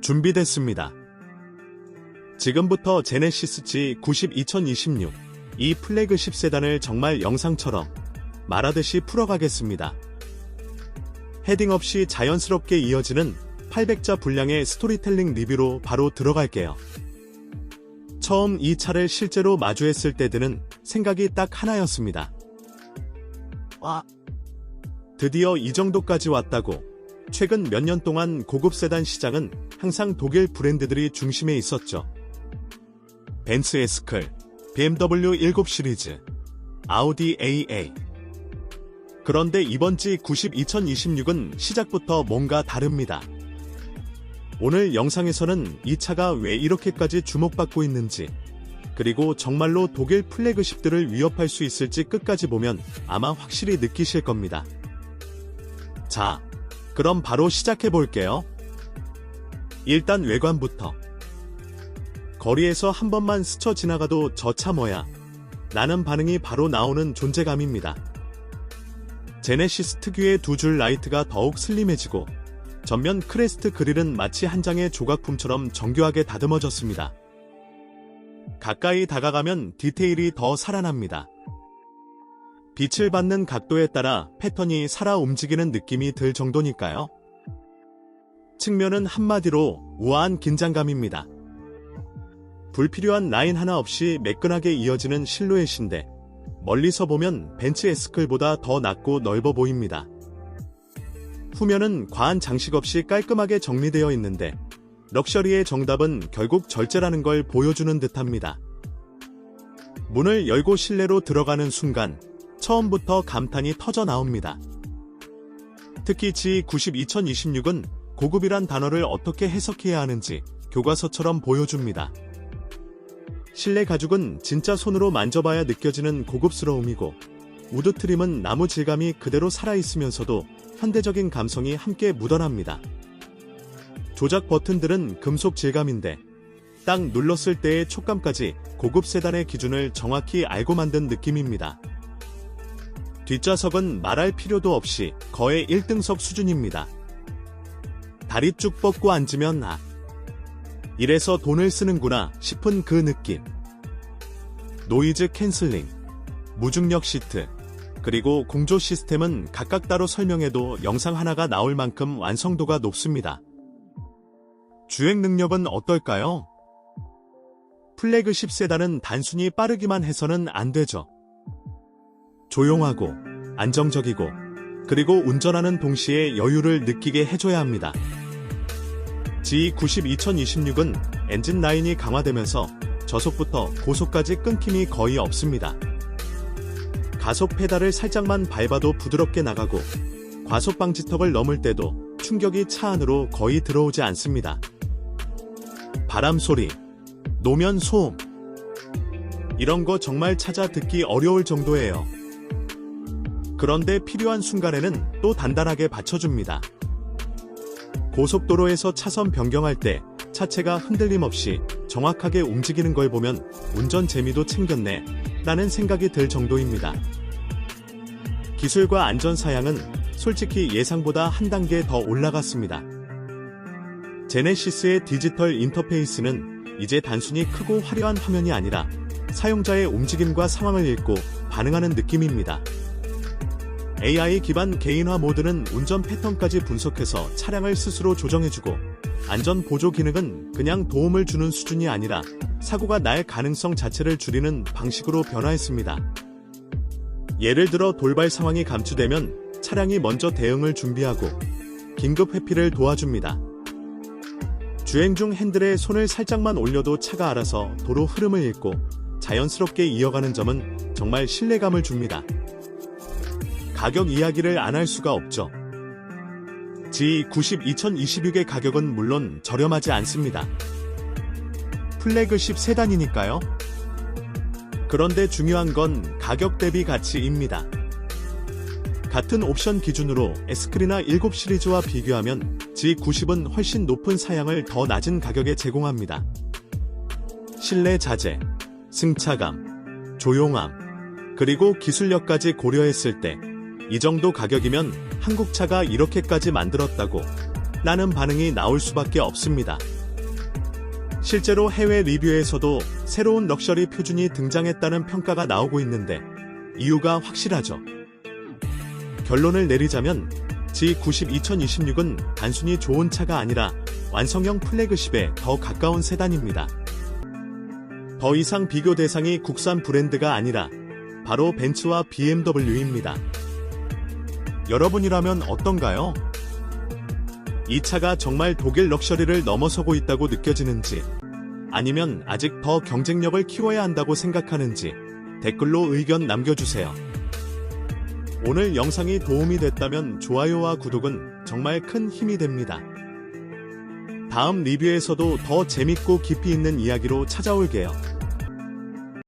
준비됐습니다. 지금부터 제네시스 G90 2026 이 플래그십 세단을 정말 영상처럼 말하듯이 풀어가겠습니다. 헤딩 없이 자연스럽게 이어지는 800자 분량의 스토리텔링 리뷰로 바로 들어갈게요. 처음 이 차를 실제로 마주했을 때 드는 생각이 딱 하나였습니다. 와, 드디어 이 정도까지 왔다고. 최근 몇 년 동안 고급 세단 시장은 항상 독일 브랜드들이 중심에 있었죠. 벤츠 에스클, BMW 7 시리즈, 아우디 AA. 그런데 이번 G90 2026은 시작부터 뭔가 다릅니다. 오늘 영상에서는 이 차가 왜 이렇게까지 주목받고 있는지, 그리고 정말로 독일 플래그십들을 위협할 수 있을지 끝까지 보면 아마 확실히 느끼실 겁니다. 자, 그럼 바로 시작해 볼게요. 일단 외관부터. 거리에서 한 번만 스쳐 지나가도 저 차 뭐야? 라는 반응이 바로 나오는 존재감입니다. 제네시스 특유의 두 줄 라이트가 더욱 슬림해지고 전면 크레스트 그릴은 마치 한 장의 조각품처럼 정교하게 다듬어졌습니다. 가까이 다가가면 디테일이 더 살아납니다. 빛을 받는 각도에 따라 패턴이 살아 움직이는 느낌이 들 정도니까요. 측면은 한마디로 우아한 긴장감입니다. 불필요한 라인 하나 없이 매끈하게 이어지는 실루엣인데 멀리서 보면 벤츠 에스클보다 더 낮고 넓어 보입니다. 후면은 과한 장식 없이 깔끔하게 정리되어 있는데 럭셔리의 정답은 결국 절제라는 걸 보여주는 듯합니다. 문을 열고 실내로 들어가는 순간 처음부터 감탄이 터져 나옵니다. 특히 G90 2026은 고급이란 단어를 어떻게 해석해야 하는지 교과서처럼 보여줍니다. 실내 가죽은 진짜 손으로 만져봐야 느껴지는 고급스러움이고 우드 트림은 나무 질감이 그대로 살아있으면서도 현대적인 감성이 함께 묻어납니다. 조작 버튼들은 금속 질감인데 딱 눌렀을 때의 촉감까지 고급 세단의 기준을 정확히 알고 만든 느낌입니다. 뒷좌석은 말할 필요도 없이 거의 1등석 수준입니다. 다리 쭉 뻗고 앉으면 아. 이래서 돈을 쓰는구나 싶은 그 느낌. 노이즈 캔슬링, 무중력 시트, 그리고 공조 시스템은 각각 따로 설명해도 영상 하나가 나올 만큼 완성도가 높습니다. 주행 능력은 어떨까요? 플래그십 세단은 단순히 빠르기만 해서는 안 되죠. 조용하고 안정적이고 그리고 운전하는 동시에 여유를 느끼게 해줘야 합니다. G90 2026은 엔진 라인이 강화되면서 저속부터 고속까지 끊김이 거의 없습니다. 가속 페달을 살짝만 밟아도 부드럽게 나가고 과속 방지턱을 넘을 때도 충격이 차 안으로 거의 들어오지 않습니다. 바람 소리, 노면 소음. 이런 거 정말 찾아 듣기 어려울 정도예요. 그런데 필요한 순간에는 또 단단하게 받쳐줍니다. 고속도로에서 차선 변경할 때 차체가 흔들림 없이 정확하게 움직이는 걸 보면 운전 재미도 챙겼네 라는 생각이 들 정도입니다. 기술과 안전 사양은 솔직히 예상보다 한 단계 더 올라갔습니다. 제네시스의 디지털 인터페이스는 이제 단순히 크고 화려한 화면이 아니라 사용자의 움직임과 상황을 읽고 반응하는 느낌입니다. AI 기반 개인화 모드는 운전 패턴까지 분석해서 차량을 스스로 조정해주고 안전 보조 기능은 그냥 도움을 주는 수준이 아니라 사고가 날 가능성 자체를 줄이는 방식으로 변화했습니다. 예를 들어 돌발 상황이 감추되면 차량이 먼저 대응을 준비하고 긴급 회피를 도와줍니다. 주행 중 핸들에 손을 살짝만 올려도 차가 알아서 도로 흐름을 읽고 자연스럽게 이어가는 점은 정말 신뢰감을 줍니다. 가격 이야기를 안 할 수가 없죠. G90 2026의 가격은 물론 저렴하지 않습니다. 플래그십 세단이니까요. 그런데 중요한 건 가격 대비 가치입니다. 같은 옵션 기준으로 에스크리나 7 시리즈와 비교하면 G90은 훨씬 높은 사양을 더 낮은 가격에 제공합니다. 실내 자재, 승차감, 조용함, 그리고 기술력까지 고려했을 때 이 정도 가격이면 한국 차가 이렇게까지 만들었다고 라는 반응이 나올 수밖에 없습니다. 실제로 해외 리뷰에서도 새로운 럭셔리 표준이 등장했다는 평가가 나오고 있는데 이유가 확실하죠. 결론을 내리자면 G90 2026은 단순히 좋은 차가 아니라 완성형 플래그십에 더 가까운 세단입니다. 더 이상 비교 대상이 국산 브랜드가 아니라 바로 벤츠와 BMW입니다. 여러분이라면 어떤가요? 이 차가 정말 독일 럭셔리를 넘어서고 있다고 느껴지는지, 아니면 아직 더 경쟁력을 키워야 한다고 생각하는지 댓글로 의견 남겨주세요. 오늘 영상이 도움이 됐다면 좋아요와 구독은 정말 큰 힘이 됩니다. 다음 리뷰에서도 더 재밌고 깊이 있는 이야기로 찾아올게요.